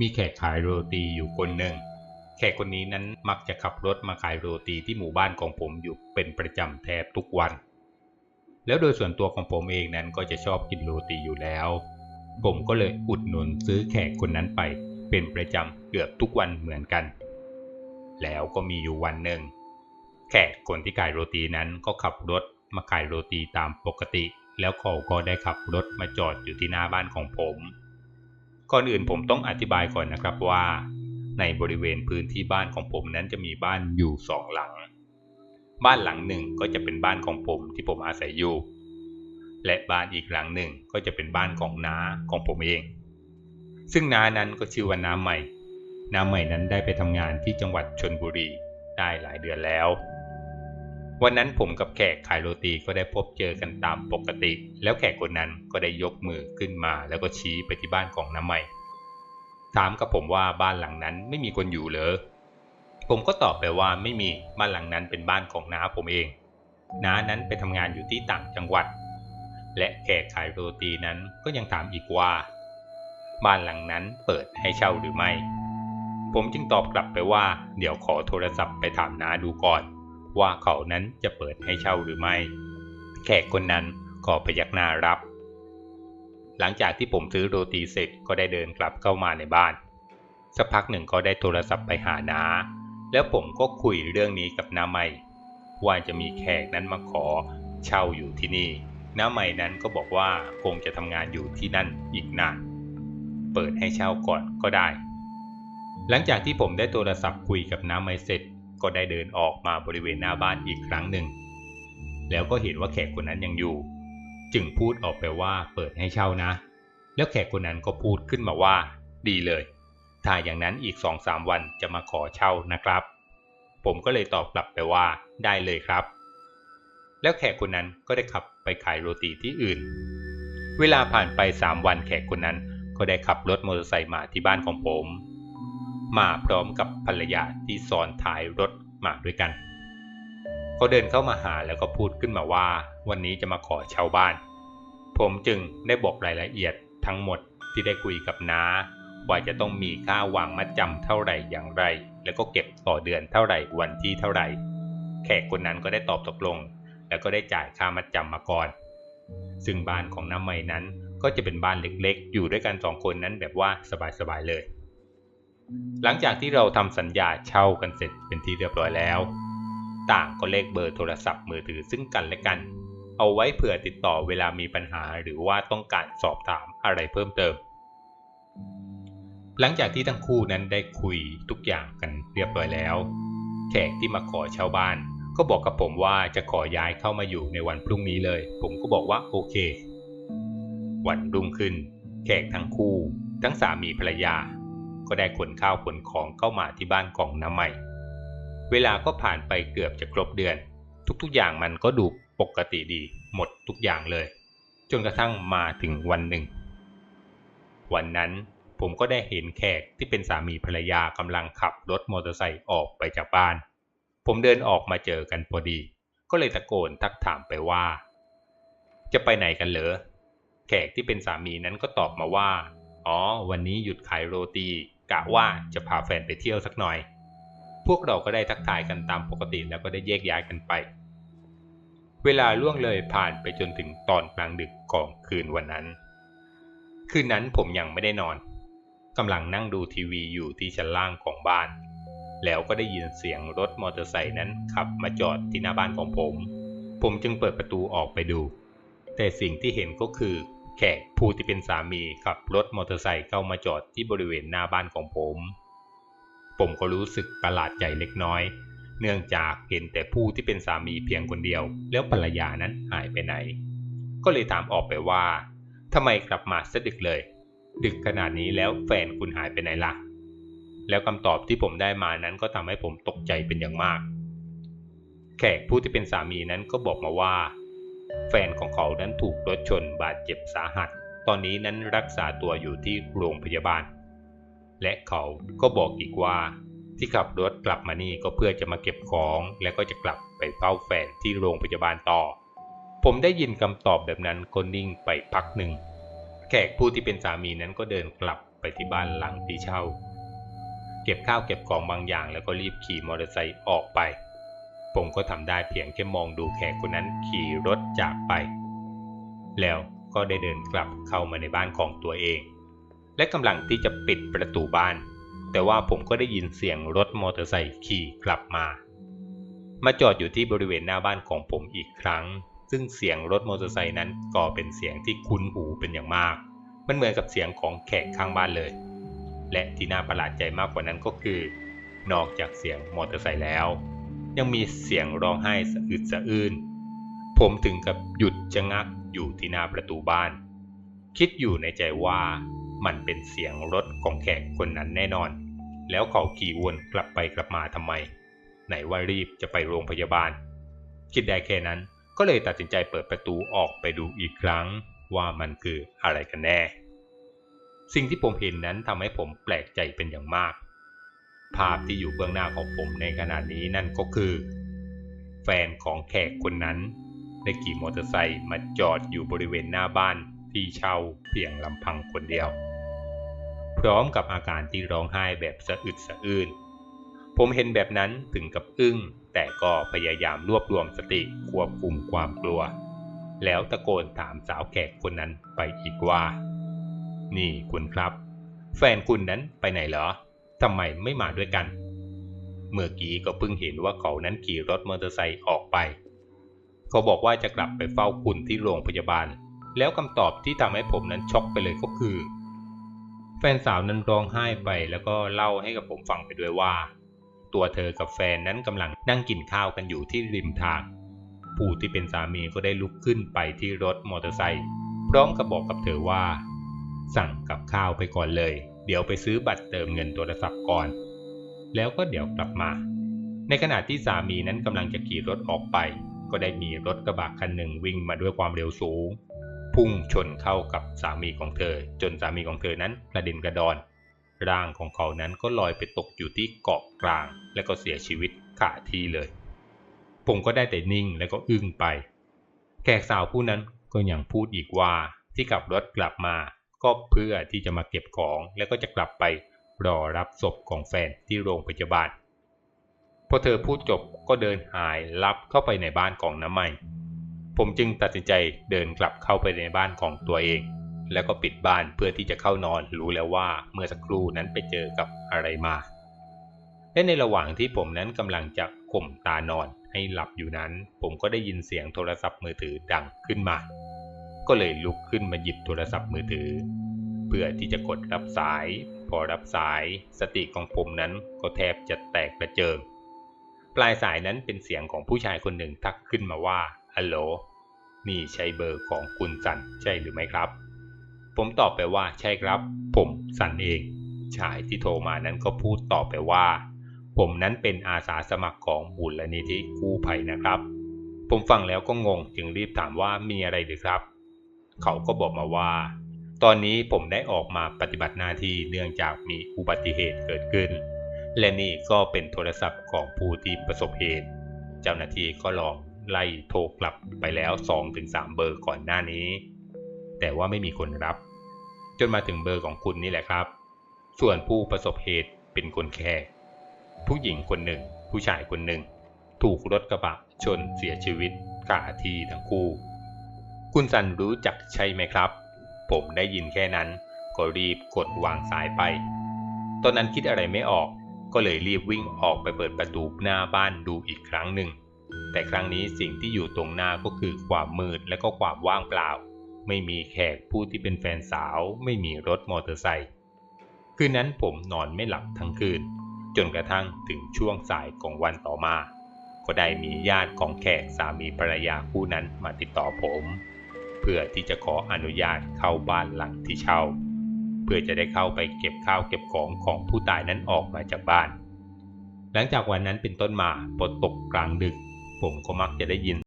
มีแขกขายโรตีอยู่คนหนึ่ง แขกคนนี้นั้นมักจะขับรถมาขายโรตีที่หมู่บ้านของผมอยู่เป็นประจำแทบทุกวัน แล้วโดยส่วนตัวของผมเองนั้นก็จะชอบกินโรตีอยู่แล้ว ผมก็เลยอุดหนุนซื้อแขกคนนั้นไป เป็นประจำเกือบทุกวันเหมือนกัน แล้วก็มีอยู่วันหนึ่ง แขกคนที่ขายโรตีนั้นก็ขับรถมาขายโรตีตามปกติ แล้วเขาก็ได้ขับรถมาจอดอยู่ที่หน้าบ้านของผม ก่อนอื่นผมต้องอธิบายก่อนนะครับว่า ในบริเวณพื้นที่บ้านของผมนั้นจะมีบ้านอยู่สองหลัง บ้านหลังหนึ่งก็จะเป็นบ้านของผมที่ผมอาศัยอยู่ และบ้านอีกหลังหนึ่งก็จะเป็นบ้านของน้าของผมเอง ซึ่งน้านั้นก็ชื่อว่าน้าใหม่น้าใหม่นั้นได้ไปทำงานที่จังหวัดชนบุรีได้หลายเดือนแล้ว วันนั้นผมกับแขกขายโรตีก็ได้พบเจอกันตามปกติ แล้วแขกคนนั้นก็ได้ยกมือขึ้นมาแล้วก็ชี้ไปที่บ้านของน้าใหม่ ถามกับผมว่าบ้านหลังนั้นไม่มีคนอยู่เหรอ ผมก็ตอบไปว่าไม่มีบ้านหลังนั้นเป็นบ้านของน้าผมเอง น้านั้นไปทำงานอยู่ที่ต่างจังหวัด และแขกขายโรตีนั้นก็ยังถามอีกว่า บ้านหลังนั้นเปิดให้เช่าหรือไม่ ผมจึงตอบกลับไปว่า เดี๋ยวขอโทรศัพท์ไปถามน้าดูก่อน ว่าเขานั้นจะเปิดให้เช่าหรือไม่ แขกคนนั้นก็พยักหน้ารับ หลังจากที่ผมซื้อโรตีเสร็จก็ได้เดินกลับเข้ามาในบ้าน สักพักหนึ่งก็ได้โทรศัพท์ไปหาน้าแล้วผมก็คุยเรื่องนี้กับน้าใหม่ ว่าจะมีแขกนั้นมาขอเช่าอยู่ที่นี่น้าใหม่นั้นก็บอกว่าคงจะทำงานอยู่ที่นั่นอีกนาน เปิดให้เช่าก่อนก็ได้ หลังจากที่ผมได้โทรศัพท์คุยกับน้าใหม่เสร็จ ก็ได้เดินออกมาบริเวณหน้าบ้านอีกครั้งหนึ่ง แล้วก็เห็นว่าแขกคนนั้นยังอยู่ จึงพูดออกไปว่าเปิดให้เช่านะ แล้วแขกคนนั้นก็พูดขึ้นมาว่า ดีเลย ถ้าอย่างนั้นอีกสองสามวันจะมาขอเช่านะครับ ผมก็เลยตอบกลับไปว่าได้เลยครับ แล้วแขกคนนั้นก็ได้ขับไปขายโรตีที่อื่น เวลาผ่านไปสามวันแขกคนนั้นก็ได้ขับรถมอเตอร์ไซค์มาที่บ้านของผม มาพร้อมกับภรรยาที่ซ้อนท้ายรถมาด้วยกัน เขาเดินเข้ามาหาแล้วก็พูดขึ้นมาว่า วันนี้จะมาขอเช่าบ้าน ผมจึงได้บอกรายละเอียดทั้งหมดที่ได้คุยกับน้าว่าจะต้องมีค่าวางมัดจำเท่าไหร่อย่างไร แล้วก็เก็บต่อเดือนเท่าไหร่วันที่เท่าไหร่ แขกคนนั้นก็ได้ตอบตกลง แล้วก็ได้จ่ายค่ามัดจำมาก่อน ซึ่งบ้านของน้าใหม่นั้นก็จะเป็นบ้านเล็กๆ อยู่ด้วยกันสองคนนั้นแบบว่าสบายๆเลย หลังจากที่เราทำสัญญาเช่ากันเสร็จเป็นที่เรียบร้อยแล้ว ต่างก็เลขเบอร์โทรศัพท์มือถือซึ่งกันและกัน เอาไว้เผื่อติดต่อเวลามีปัญหาหรือว่าต้องการสอบถามอะไรเพิ่มเติม หลังจากที่ทั้งคู่นั้นได้คุยทุกอย่างกันเรียบร้อยแล้ว แขกที่มาขอเช่าบ้าน ก็บอกกับผมว่าจะขอย้ายเข้ามาอยู่ในวันพรุ่งนี้เลย ผมก็บอกว่าโอเค วันรุ่งขึ้น แขกทั้งคู่ ทั้งสามีภรรยา ก็ได้ขนข้าวขนของเข้ามาที่บ้านของน้าใหม่ เวลาก็ผ่านไปเกือบจะครบเดือน ทุกๆอย่างมันก็ดูปกติดี หมดทุกอย่างเลย จนกระทั่งมาถึงวันหนึ่ง วันนั้นผมก็ได้เห็นแขกที่เป็นสามีภรรยากำลังขับรถมอเตอร์ไซค์ออกไปจากบ้าน ผมเดินออกมาเจอกันพอดี ก็เลยตะโกนทักถามไปว่า จะไปไหนกันเหรอแขกที่เป็นสามีนั้นก็ตอบมาว่า อ๋อ วันนี้หยุดขายโรตี กะว่าจะพาแฟนไปเที่ยวสักหน่อย พวกเราก็ได้ทักทายกันตามปกติแล้วก็ได้แยกย้ายกันไป เวลาล่วงเลยผ่านไปจนถึงตอนกลางดึกของคืนวันนั้น คืนนั้นผมยังไม่ได้นอนกำลังนั่งดูทีวีอยู่ที่ชั้นล่างของบ้าน แล้วก็ได้ยินเสียงรถมอเตอร์ไซค์นั้นขับมาจอดที่หน้าบ้านของผม ผมจึงเปิดประตูออกไปดู แต่สิ่งที่เห็นก็คือ แขกผู้ที่เป็นสามีขับรถมอเตอร์ไซค์เข้ามาจอดที่บริเวณหน้าบ้านของผม ผมก็รู้สึกประหลาดใจเล็กน้อย เนื่องจากเห็นแต่ผู้ที่เป็นสามีเพียงคนเดียว แล้วภรรยานั้นหายไปไหน ก็เลยถามออกไปว่าทำไมกลับมาสดึกเลย ดึกขนาดนี้แล้วแฟนคุณหายไปไหนล่ะ แล้วคำตอบที่ผมได้มานั้นก็ทำให้ผมตกใจเป็นอย่างมาก แขกผู้ที่เป็นสามีนั้นก็บอกมาว่า แฟนของเขานั้นถูกรถชนบาดเจ็บสาหัส ตอนนี้นั้นรักษาตัวอยู่ที่โรงพยาบาล และเขาก็บอกอีกว่า ที่ขับรถกลับมานี่ก็เพื่อจะมาเก็บของ และก็จะกลับไปเฝ้าแฟนที่โรงพยาบาลต่อ ผมได้ยินคำตอบแบบนั้นก็นิ่งไปพักหนึ่ง แขกผู้ที่เป็นสามีนั้นก็เดินกลับไปที่บ้านหลังที่เช่า เก็บข้าวเก็บของบางอย่างแล้วก็รีบขี่มอเตอร์ไซค์ออกไป ผมก็ทำได้เพียงแค่มองดูแขกคนนั้นขี่รถจากไป แล้วก็ได้เดินกลับเข้ามาในบ้านของตัวเอง และกำลังที่จะปิดประตูบ้าน แต่ว่าผมก็ได้ยินเสียงรถมอเตอร์ไซค์ขี่กลับมา มาจอดอยู่ที่บริเวณหน้าบ้านของผมอีกครั้ง ซึ่งเสียงรถมอเตอร์ไซค์นั้นก็เป็นเสียงที่คุ้นหูเป็นอย่างมาก มันเหมือนกับเสียงของแขกข้างบ้านเลย และที่น่าประหลาดใจมากกว่านั้นก็คือ นอกจากเสียงมอเตอร์ไซค์แล้ว ยังมีเสียงร้องไห้สะอึดสะอื้นผมถึงกับหยุดชะงักอยู่ที่หน้าประตูบ้าน คิดอยู่ในใจว่ามันเป็นเสียงรถของแขกคนนั้นแน่นอน แล้วเขาขี่วนกลับไปกลับมาทำไม ไหนว่ารีบจะไปโรงพยาบาล คิดได้แค่นั้นก็เลยตัดสินใจเปิดประตูออกไปดูอีกครั้งว่ามันคืออะไรกันแน่ สิ่งที่ผมเห็นนั้นทำให้ผมแปลกใจเป็นอย่างมาก ภาพที่อยู่เบื้องหน้าของผมในขณะนี้นั่นก็คือ แฟนของแขกคนนั้นได้ขี่มอเตอร์ไซค์มาจอดอยู่บริเวณหน้าบ้านที่เช่าเพียงลำพังคนเดียว พร้อมกับอาการที่ร้องไห้แบบสะอึดสะอื้นผมเห็นแบบนั้นถึงกับอึ้ง แต่ก็พยายามรวบรวมสติควบคุมความกลัว แล้วตะโกนถามสาวแขกคนนั้นไปอีกว่า นี่คุณครับ แฟนคุณนั้นไปไหนเหรอ ทำไมไม่มาด้วยกัน เมื่อกี้ก็เพิ่งเห็นว่าเขานั้นขี่รถมอเตอร์ไซค์ออกไป เขาบอกว่าจะกลับไปเฝ้าคุณที่โรงพยาบาล แล้วคำตอบที่ทำให้ผมนั้นช็อกไปเลยก็คือ แฟนสาวนั้นร้องไห้ไปแล้วก็เล่าให้กับผมฟังไปด้วยว่า ตัวเธอกับแฟนนั้นกำลังนั่งกินข้าวกันอยู่ที่ริมทาง ผู้ที่เป็นสามีก็ได้ลุกขึ้นไปที่รถมอเตอร์ไซค์พร้อมกับบอกกับเธอว่า สั่งกับข้าวไปก่อนเลย เดี๋ยวไปซื้อบัตรเติมเงินโทรศัพท์ก่อน แล้วก็เดี๋ยวกลับมา ในขณะที่สามีนั้นกำลังจะขี่รถออกไป ก็ได้มีรถกระบะคันหนึ่งวิ่งมาด้วยความเร็วสูง พุ่งชนเข้ากับสามีของเธอ จนสามีของเธอนั้นกระเด็นกระดอน ร่างของเขานั้นก็ลอยไปตกอยู่ที่เกาะกลาง และก็เสียชีวิตขาที่เลย ผมก็ได้แต่นิ่งและก็อึ้งไป แขกสาวผู้นั้นก็ยังพูดอีกว่าที่ขับรถกลับมา ก็เพื่อที่จะมาเก็บของแล้วก็จะกลับไปรอรับศพของแฟนที่โรงพยาบาลพอเธอพูดจบก็เดินหายลับเข้าไปในบ้านของน้ำใหม่ผมจึงตัดสินใจเดินกลับเข้าไปในบ้านของตัวเอง แล้วก็ปิดบ้านเพื่อที่จะเข้านอนรู้แล้วว่าเมื่อสักครู่นั้นไปเจอกับอะไรมาและในระหว่างที่ผมนั้นกำลังจะข่มตานอนให้หลับอยู่นั้น ผมก็ได้ยินเสียงโทรศัพท์มือถือดังขึ้นมา ก็เลยลุกขึ้นมาหยิบโทรศัพท์มือถือ เพื่อที่จะกดรับสาย พอรับสายสติของผมนั้นก็แทบจะแตกกระเจิง ปลายสายนั้นเป็นเสียงของผู้ชายคนหนึ่งทักขึ้นมาว่าฮัลโหลนี่ใช่เบอร์ของคุณสันใช่หรือไม่ครับ ผมตอบไปว่าใช่ครับ ผมสันเอง ชายที่โทรมานั้นก็พูดต่อไปว่า ผมนั้นเป็นอาสาสมัครของบุลนิธิกู้ภัยนะครับ ผมฟังแล้วก็งงจึงรีบถามว่ามีอะไรหรือครับ เขาก็บอกมาว่า ตอนนี้ผมได้ออกมาปฏิบัติหน้าที่เนื่องจากมีอุบัติเหตุเกิดขึ้น และนี่ก็เป็นโทรศัพท์ของผู้ที่ประสบเหตุ เจ้าหน้าที่ก็ลองไล่โทรกลับไปแล้ว 2-3 เบอร์ก่อนหน้านี้ แต่ว่าไม่มีคนรับ จนมาถึงเบอร์ของคุณนี่แหละครับ ส่วนผู้ประสบเหตุเป็นคนแค่ผู้หญิงคนหนึ่ง ผู้ชายคนหนึ่ง ถูกรถกระบะชนเสียชีวิตขาที่ทั้งคู่ คุณสันรู้จักใช่ไหมครับ ผมได้ยินแค่นั้น ก็รีบกดวางสายไป ตอนนั้นคิดอะไรไม่ออก ก็เลยรีบวิ่งออกไปเปิดประตูหน้าบ้านดูอีกครั้งหนึ่ง แต่ครั้งนี้สิ่งที่อยู่ตรงหน้าก็คือความมืดและก็ความว่างเปล่า ไม่มีแขกผู้ที่เป็นแฟนสาว ไม่มีรถมอเตอร์ไซค์ คืนนั้นผมนอนไม่หลับทั้งคืน จนกระทั่งถึงช่วงสายของวันต่อมา ก็ได้มีญาติของแขกสามีภรรยาคู่นั้นมาติดต่อผม เพื่อที่จะขออนุญาตเข้าบ้านหลังที่เช่า เพื่อจะได้เข้าไปเก็บข้าวเก็บของของผู้ตายนั้นออกมาจากบ้าน หลังจากวันนั้นเป็นต้นมาพอตกกลางดึก ผมก็มักจะได้ยิน